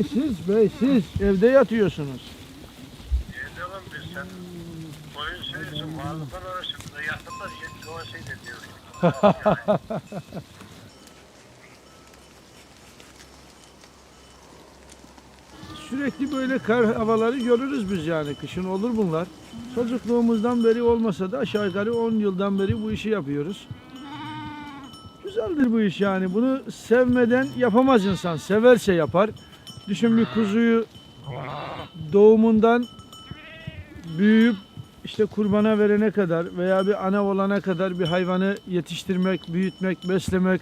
Beysiz, beysiz. Evde yatıyorsunuz. Yedelim biz sen. Koyun seyirsin, varlıktan arasında yakınlar yet doğa şey de diyor. Sürekli böyle kar havaları görürüz biz yani. Kışın olur bunlar. Çocukluğumuzdan beri olmasa da aşağı yukarı 10 yıldan beri bu işi yapıyoruz. Güzeldir bu iş yani. Bunu sevmeden yapamaz insan. Severse yapar. Düşün bir kuzuyu doğumundan büyüyüp işte kurbana verene kadar veya bir ana olana kadar bir hayvanı yetiştirmek, büyütmek, beslemek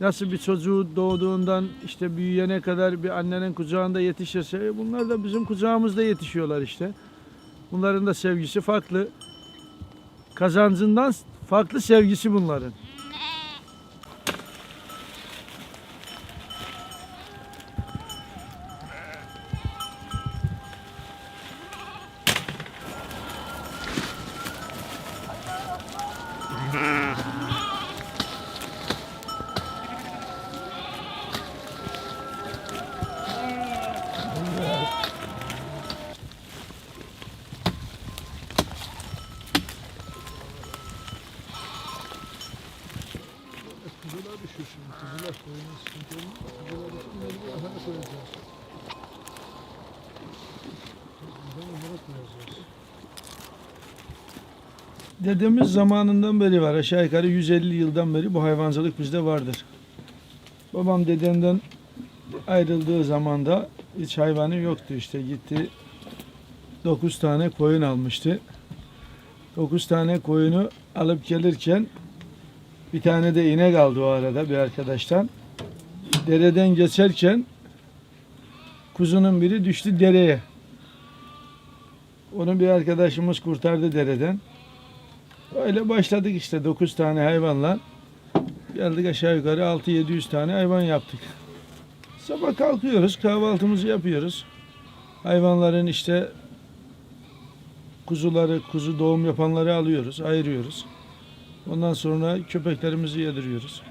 nasıl bir çocuğu doğduğundan işte büyüyene kadar bir annenin kucağında yetişirse e bunlar da bizim kucağımızda yetişiyorlar işte. Bunların da sevgisi farklı. Kazancından farklı sevgisi bunların. Dedemiz zamanından beri var. Aşağı yukarı 150 yıldan beri bu hayvancılık bizde vardır. Babam dedemden ayrıldığı zamanda hiç hayvanı yoktu işte. Gitti 9 tane koyun almıştı. 9 tane koyunu alıp gelirken bir tane de inek aldı o arada bir arkadaştan. Dereden geçerken kuzunun biri düştü dereye. Onu bir arkadaşımız kurtardı dereden. Öyle başladık işte 9 tane hayvanla. Geldik aşağı yukarı 6-700 tane hayvan yaptık. Sabah kalkıyoruz, kahvaltımızı yapıyoruz. Hayvanların işte kuzuları, kuzu doğum yapanları alıyoruz, ayırıyoruz. Ondan sonra köpeklerimizi yediriyoruz.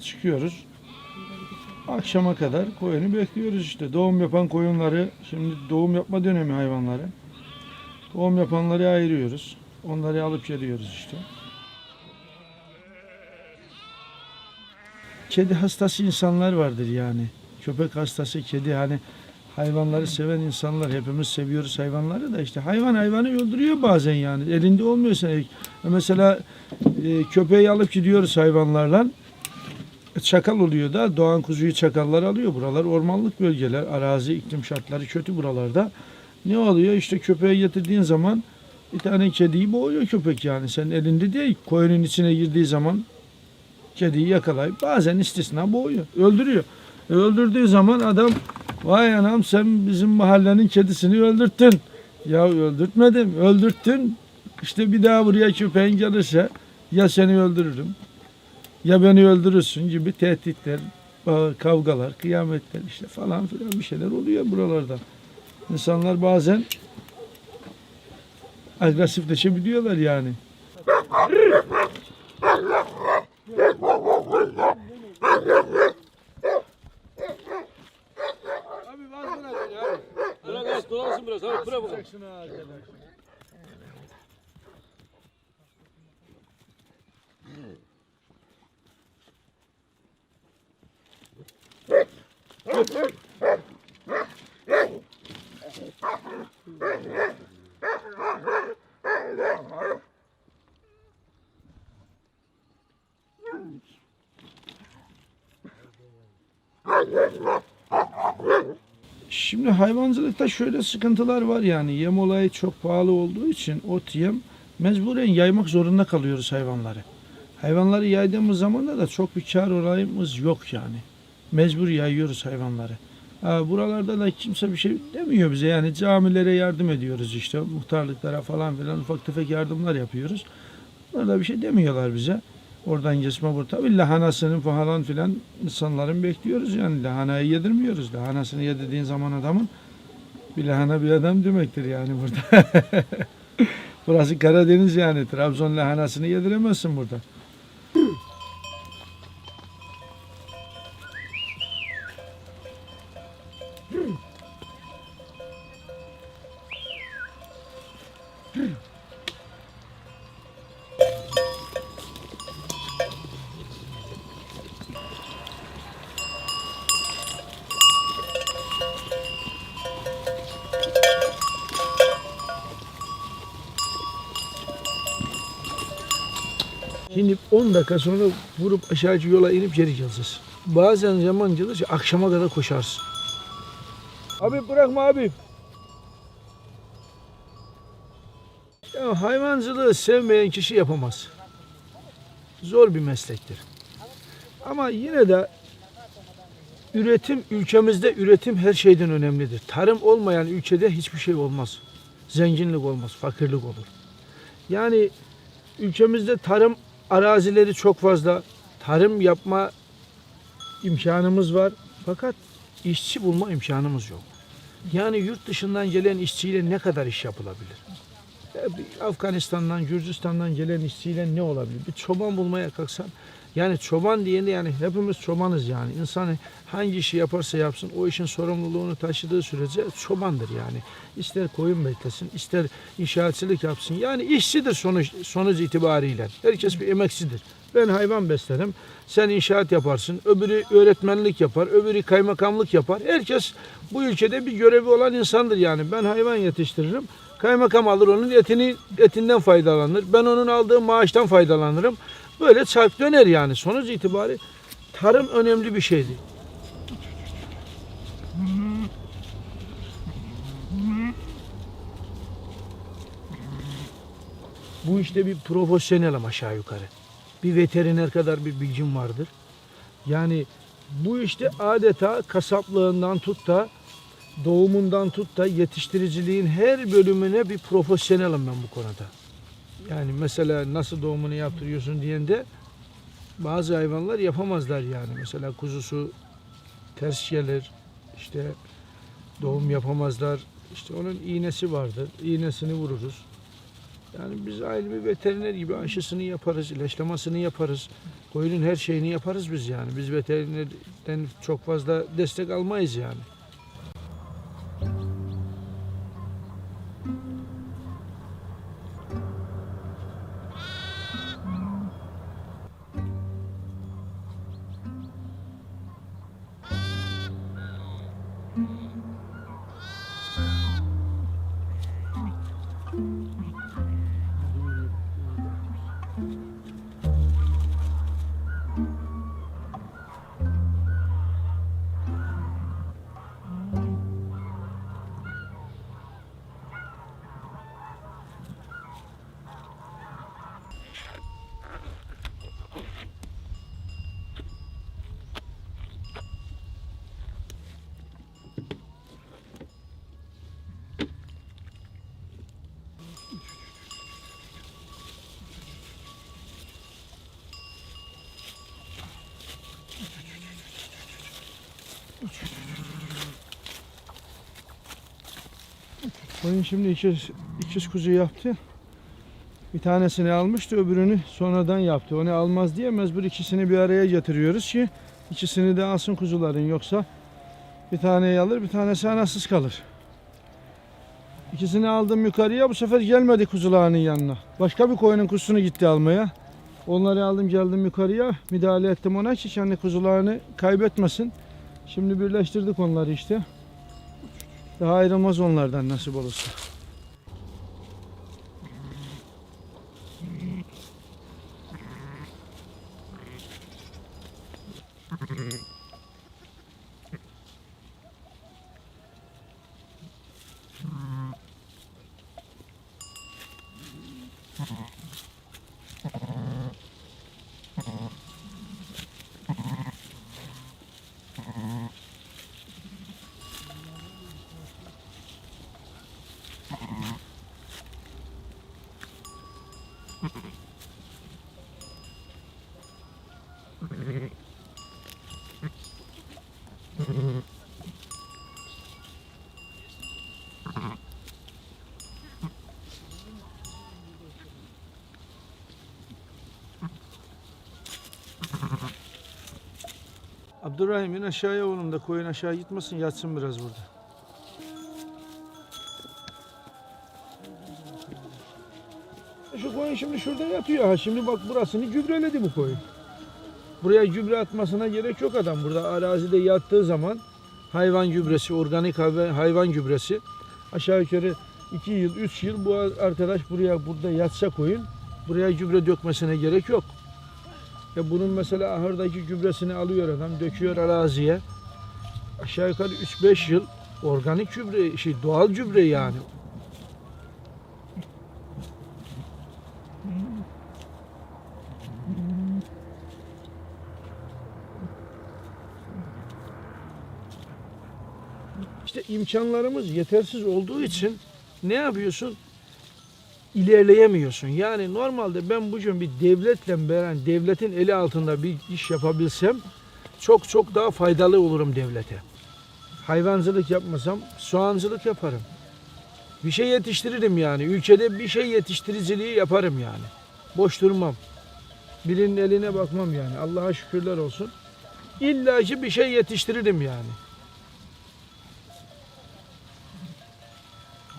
Çıkıyoruz. Akşama kadar koyunu bekliyoruz işte. Doğum yapan koyunları, şimdi doğum yapma dönemi hayvanları. Doğum yapanları ayırıyoruz. Onları alıp geliyoruz işte. Kedi hastası insanlar vardır yani. Köpek hastası, kedi hani hayvanları seven insanlar. Hepimiz seviyoruz hayvanları da işte hayvan hayvanı öldürüyor bazen yani. Elinde olmuyorsa mesela e, köpeği alıp gidiyoruz hayvanlarla. Çakal oluyor da doğan kuzuyu çakallar alıyor. Buralar ormanlık bölgeler. Arazi iklim şartları kötü buralarda. Ne oluyor? İşte köpeği getirdiğin zaman bir tane kediyi boğuyor köpek yani. Sen elinde değil. Koyunun içine girdiği zaman kediyi yakalayıp bazen istisna boğuyor. Öldürüyor. E, öldürdüğü zaman adam vay anam sen bizim mahallenin kedisini öldürttün. Ya öldürtmedim. Öldürttün. İşte bir daha buraya köpeğin gelirse ya seni öldürürüm ya beni öldürürsün gibi tehditler, kavgalar, kıyametler işte falan filan bir şeyler oluyor buralarda. İnsanlar bazen agresifleşebiliyorlar yani. Abi vaz bırak. Bırak az dolansın biraz abi bırak bakalım. Şunu arkadaş. Şimdi hayvancılıkta şöyle sıkıntılar var yani yem olayı çok pahalı olduğu için ot yem mecburen yaymak zorunda kalıyoruz hayvanları. Hayvanları yaydığımız zaman da, da çok bir kar olayımız yok yani. Mecbur yayıyoruz hayvanları. Ha, buralarda da kimse bir şey demiyor bize. Yani camilere yardım ediyoruz işte. Muhtarlıklara falan filan ufak tefek yardımlar yapıyoruz. Burada bir şey demiyorlar bize. Oradan geçme burada. Tabii lahanasını falan filan insanların bekliyoruz yani. Lahanayı yedirmiyoruz. Lahanasını yedirdiğin zaman adamın bir lahana bir adam demektir yani burada. Burası Karadeniz yani. Trabzon lahanasını yediremezsin burada. Şimdi 10 dakika sonra vurup aşağıcı yola inip geri geleceğiz. Bazen zaman gelir akşama kadar koşarsın. Abi bırakma abi. Ya hayvancılığı sevmeyen kişi yapamaz. Zor bir meslektir. Ama yine de üretim ülkemizde üretim her şeyden önemlidir. Tarım olmayan ülkede hiçbir şey olmaz. Zenginlik olmaz, fakirlik olur. Yani ülkemizde tarım arazileri çok fazla. Tarım yapma imkanımız var. Fakat işçi bulma imkanımız yok. Yani yurt dışından gelen işçiyle ne kadar iş yapılabilir? Afganistan'dan, Gürcistan'dan gelen işçiyle ne olabilir? Bir çoban bulmaya kalksan, yani çoban diyende yani hepimiz çobanız yani. İnsan hangi işi yaparsa yapsın o işin sorumluluğunu taşıdığı sürece çobandır yani. İster koyun beklesin, ister inşaatçılık yapsın. Yani işçidir sonuç, sonuç itibariyle. Herkes bir emekçidir. Ben hayvan beslerim, sen inşaat yaparsın, öbürü öğretmenlik yapar, öbürü kaymakamlık yapar. Herkes bu ülkede bir görevi olan insandır yani. Ben hayvan yetiştiririm, kaymakam alır onun etini etinden faydalanır. Ben onun aldığı maaştan faydalanırım. Böyle çarp döner yani. Sonuç itibariyle tarım önemli bir şeydi. Bu işte bir profesyonelim aşağı yukarı. Bir veteriner kadar bir bilgim vardır. Yani bu işte adeta kasaplığından tut da doğumundan tut da yetiştiriciliğin her bölümüne bir profesyonelim ben bu konuda. Yani mesela nasıl doğumunu yaptırıyorsun diyende bazı hayvanlar yapamazlar yani. Mesela kuzusu ters gelir, işte doğum yapamazlar. İşte onun iğnesi vardır. İğnesini vururuz. Yani biz ayrı bir veteriner gibi aşısını yaparız, ilaçlamasını yaparız. Koyunun her şeyini yaparız biz yani. Biz veterinerden çok fazla destek almayız yani. Koyun şimdi ikiz, ikiz kuzu yaptı. Bir tanesini almıştı, öbürünü sonradan yaptı. Onu almaz diye mecbur ikisini bir araya getiriyoruz ki ikisini de alsın kuzuların yoksa bir taneyi alır, bir tanesi anasız kalır. İkisini aldım yukarıya, bu sefer gelmedi kuzularının yanına. Başka bir koyunun kuzusunu gitti almaya. Onları aldım geldim yukarıya, müdahale ettim ona ki kendi kuzularını kaybetmesin. Şimdi birleştirdik onları işte. Daha ayrılmaz onlardan nasip olursa. Abdurrahim in aşağıya oğlum da koyun aşağı gitmesin yatsın biraz burada. E, şu koyun şimdi şurada yatıyor ha. Şimdi bak burasını gübreledi bu koyun. Buraya gübre atmasına gerek yok adam. Burada arazide yattığı zaman hayvan gübresi, organik hayvan- gübresi aşağı yukarı 2 yıl, 3 yıl bu arkadaş buraya burada yatsa koyun buraya gübre dökmesine gerek yok. Ya bunun mesela ahırdaki gübresini alıyor adam, döküyor araziye. Aşağı yukarı 3-5 yıl organik gübre, şey doğal gübre yani. İmkanlarımız yetersiz olduğu için ne yapıyorsun? İlerleyemiyorsun. Yani normalde ben bugün bir devletle beraber devletin eli altında bir iş yapabilsem çok çok daha faydalı olurum devlete. Hayvancılık yapmasam soğancılık yaparım. Bir şey yetiştiririm yani. Ülkede bir şey yetiştiriciliği yaparım yani. Boş durmam. Birinin eline bakmam yani. Allah'a şükürler olsun. İlla ki bir şey yetiştiririm yani.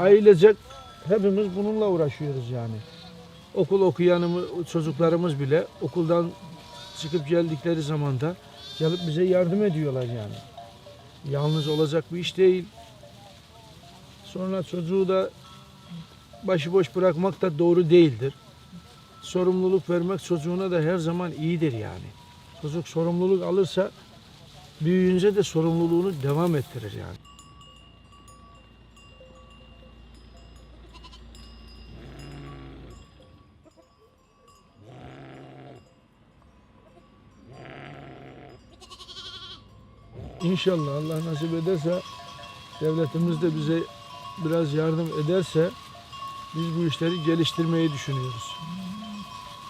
Ailecek hepimiz bununla uğraşıyoruz yani. Okul okuyanımız, çocuklarımız bile okuldan çıkıp geldikleri zaman da gelip bize yardım ediyorlar yani. Yalnız olacak bir iş değil. Sonra çocuğu da başıboş bırakmak da doğru değildir. Sorumluluk vermek çocuğuna da her zaman iyidir yani. Çocuk sorumluluk alırsa büyüyünce de sorumluluğunu devam ettirir yani. İnşallah Allah nasip ederse devletimiz de bize biraz yardım ederse biz bu işleri geliştirmeyi düşünüyoruz.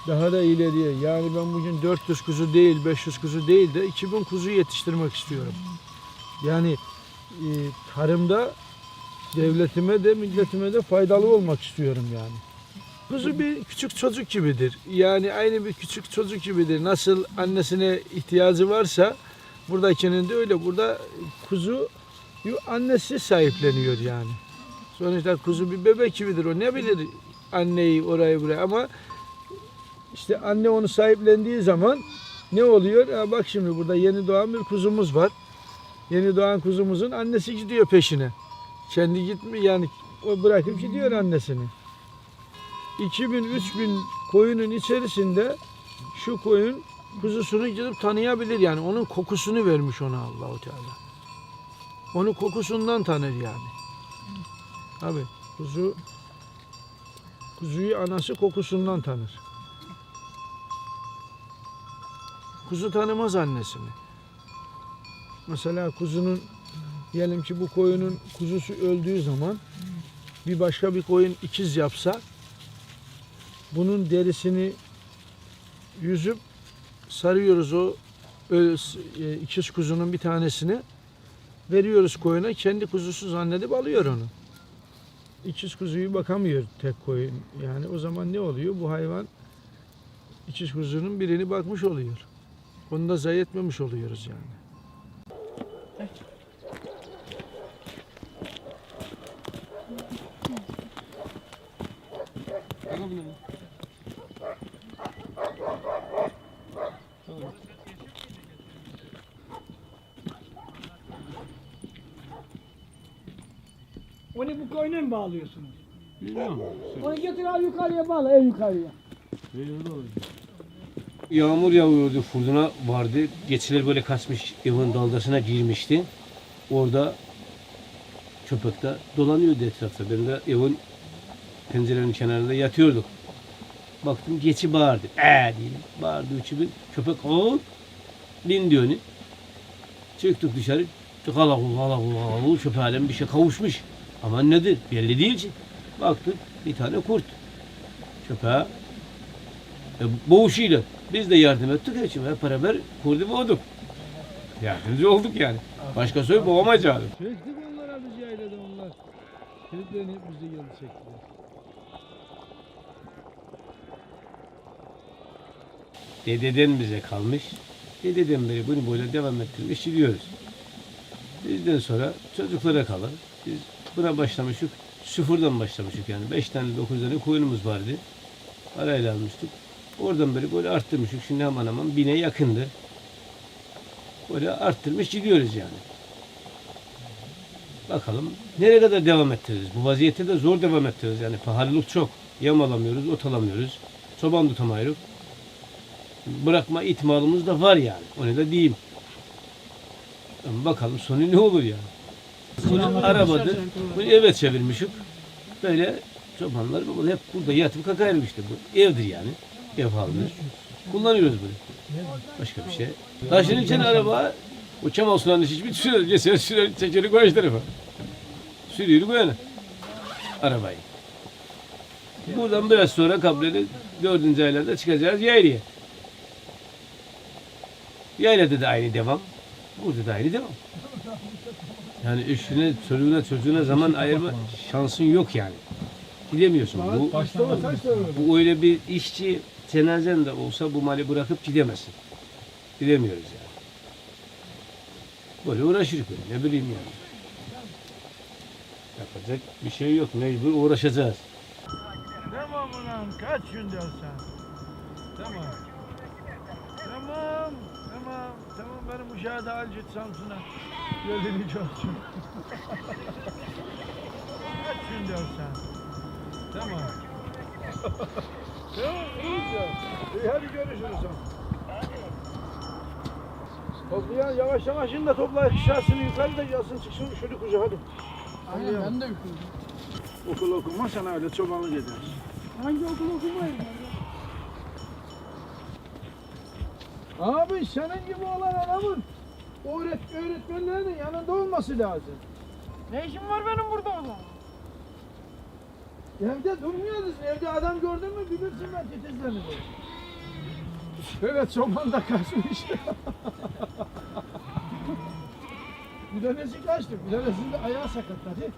Daha da ileriye yani ben bugün 400 kuzu değil 500 kuzu değil de 2000 kuzu yetiştirmek istiyorum. Yani e, tarımda devletime de milletime de faydalı olmak istiyorum yani. Kuzu bir küçük çocuk gibidir. Yani aynı bir küçük çocuk gibidir. Nasıl annesine ihtiyacı varsa buradakinin de öyle. Burada kuzu annesi sahipleniyor yani. Sonuçta kuzu bir bebek gibidir. O ne bilir anneyi orayı buraya ama işte anne onu sahiplendiği zaman ne oluyor? Ha bak şimdi burada yeni doğan bir kuzumuz var. Yeni doğan kuzumuzun annesi gidiyor peşine. Kendi gitmiyor yani o bırakıp gidiyor annesini. 2000-3000 koyunun içerisinde şu koyun kuzusunu gidip tanıyabilir yani. Onun kokusunu vermiş ona Allahu Teala. Onu kokusundan tanır yani. Abi kuzu kuzuyu anası kokusundan tanır. Kuzu tanımaz annesini. Mesela kuzunun diyelim ki bu koyunun kuzusu öldüğü zaman bir başka bir koyun ikiz yapsa bunun derisini yüzüp sarıyoruz o e, ikiz kuzunun bir tanesini veriyoruz koyuna kendi kuzusu zannedip alıyor onu. İkiz kuzuyu bakamıyor tek koyun. Yani o zaman ne oluyor? Bu hayvan ikiz kuzunun birini bakmış oluyor. Onu da zayi etmemiş oluyoruz yani. Koyuna mı bağlıyorsunuz? Bilmiyorum. Onu getir al yukarıya bağla en yukarıya. Yağmur yağıyordu, fırtına vardı. Geçiler böyle kaçmış, evin daldasına girmişti. Orada köpekte dolanıyordu etrafta. Ben de evin pencerenin kenarında yatıyorduk. Baktım geçi bağırdı. Ee diye bağırdı üçü bir. Köpek oğul bin diyor. Çıktık dışarı. Kalakul kalakul kalakul köpeğe bir şey kavuşmuş. Ama nedir belli değil ki. Baktık bir tane kurt. Köpeğe e, boğuşuyla biz de yardım ettik şimdi hep beraber kurdu boğduk. Yardımcı olduk yani. Başka soy boğamayacağız. Çektik onlara biz yaylada onlar. Çocukların hep bize geldi çektiler. Dededen bize kalmış. Dededen beri bunu böyle devam ettirmiş gidiyoruz. Bizden sonra çocuklara kalır. Biz buna başlamıştık. Sıfırdan başlamıştık yani. Beş tane, dokuz tane koyunumuz vardı. Parayla almıştık. Oradan beri böyle arttırmıştık. Şimdi hemen hemen bine yakındır. Böyle arttırmış gidiyoruz yani. Bakalım nereye kadar devam ettiririz. Bu vaziyette de zor devam ettiririz. Yani pahalılık çok. Yem alamıyoruz, ot alamıyoruz. Çoban tutamıyoruz. Bırakma ihtimalimiz de var yani. Onu da diyeyim. Bakalım sonu ne olur yani. Bunu arabadır. Bunu eve çevirmişik. Böyle çobanlar baba hep burada yatıp kakayırım işte bu. Evdir yani. Ev halinde. Kullanıyoruz bunu. Başka bir şey. Taşın içine araba o Kemal Sunal'ın hiçbir sürer. Geçer sürer. Çekeri koyar tarafa. Sürüyor bu yana. Arabayı. Buradan biraz sonra kabreli dördüncü aylarda çıkacağız yaylaya. Yaylada da aynı devam. Burada da aynı devam. Yani eşine, çocuğuna, çocuğuna zaman ayırma şansın yok yani. Gidemiyorsun. Bu, bu öyle bir işçi cenazen de olsa bu mali bırakıp gidemezsin. Gidemiyoruz yani. Böyle uğraşırız böyle. Ne bileyim yani. Yapacak bir şey yok. Mecbur uğraşacağız. Tamam ulan kaç gün sen? Tamam. Tamam. Tamam. Tamam benim uşağı da al git Samsun'a. Yolunu çözsün. kaç gün sen? Tamam. tamam iyice. İyi hadi görüşürüz. Toplayan yavaş yavaş in de topla şahsını yukarı da gelsin çıksın şöyle kucağa hadi. Aynen ben de yüküldüm. Okul okuma sana öyle çobanlık edersin. Hangi okul okumayayım? Abi senin gibi olan adamın öğret öğretmenlerinin yanında olması lazım. Ne işim var benim burada o zaman? Evde durmuyoruz. Evde adam gördün mü bilirsin ben titizlerini. Evet çoban da kaçmış. bir tanesi kaçtı. Bir tanesi de ayağı sakatladı.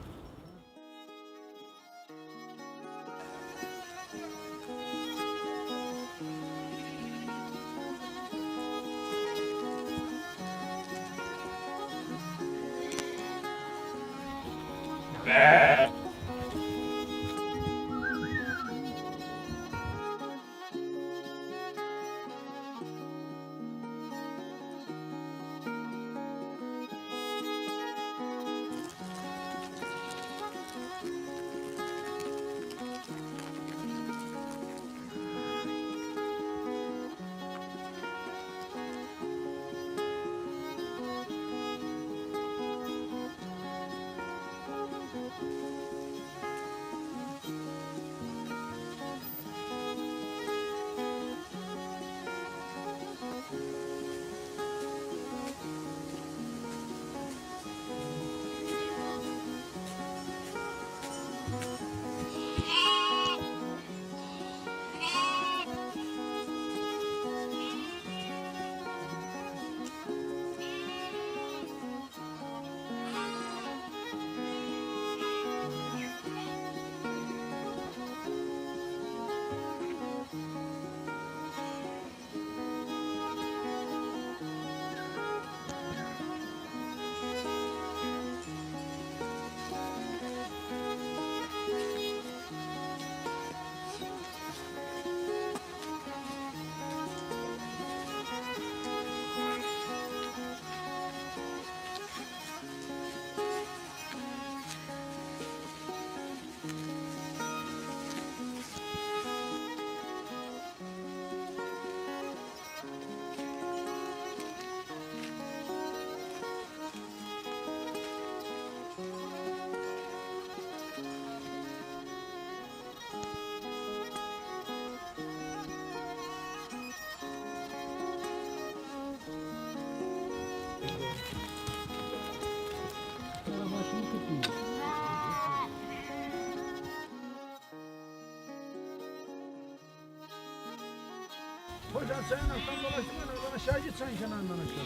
Senin alttan dolaştın oradan aşağı git sen kenarından aşağı.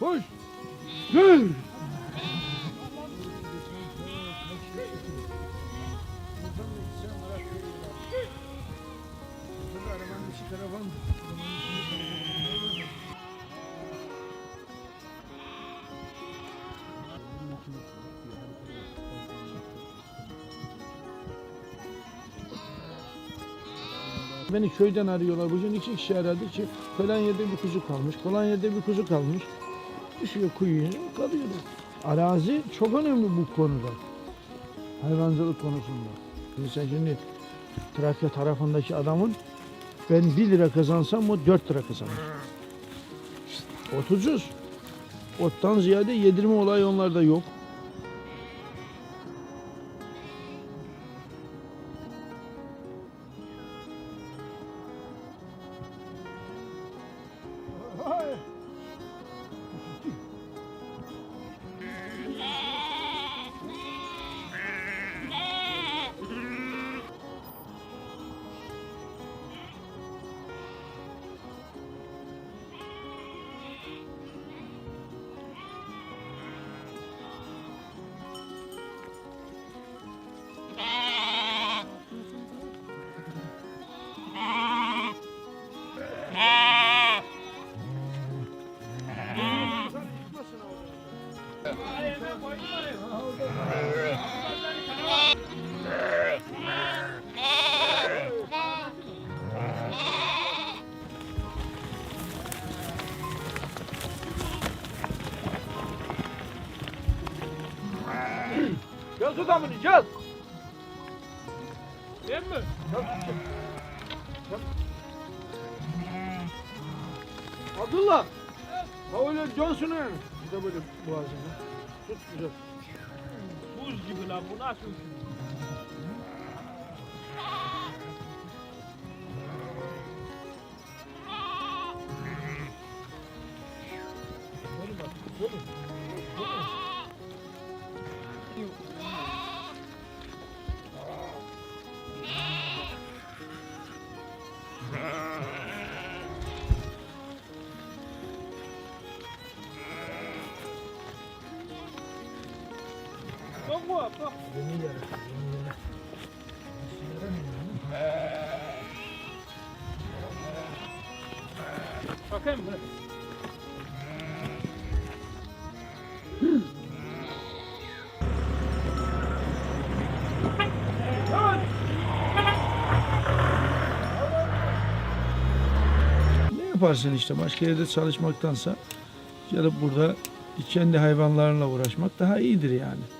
Koş. Gel. Beni köyden arıyorlar. Bugün iki kişi aradı ki falan yerde bir kuzu kalmış, falan yerde bir kuzu kalmış. Düşüyor kuyuya kalıyorlar. Arazi çok önemli bu konuda. Hayvancılık konusunda. Mesela şimdi Trakya tarafındaki adamın ben 1 lira kazansam o 4 lira kazanır. Ot ucuz. Ottan ziyade yedirme olayı onlarda yok. Gel tut amını gel. Değil mi? Abdullah. Ha öyle yani. Bir de böyle boğazını. Tut güzel. Buz gibi lan bu nasıl Bakayım mı? Ne yaparsın işte başka yerde çalışmaktansa gelip burada kendi hayvanlarla uğraşmak daha iyidir yani.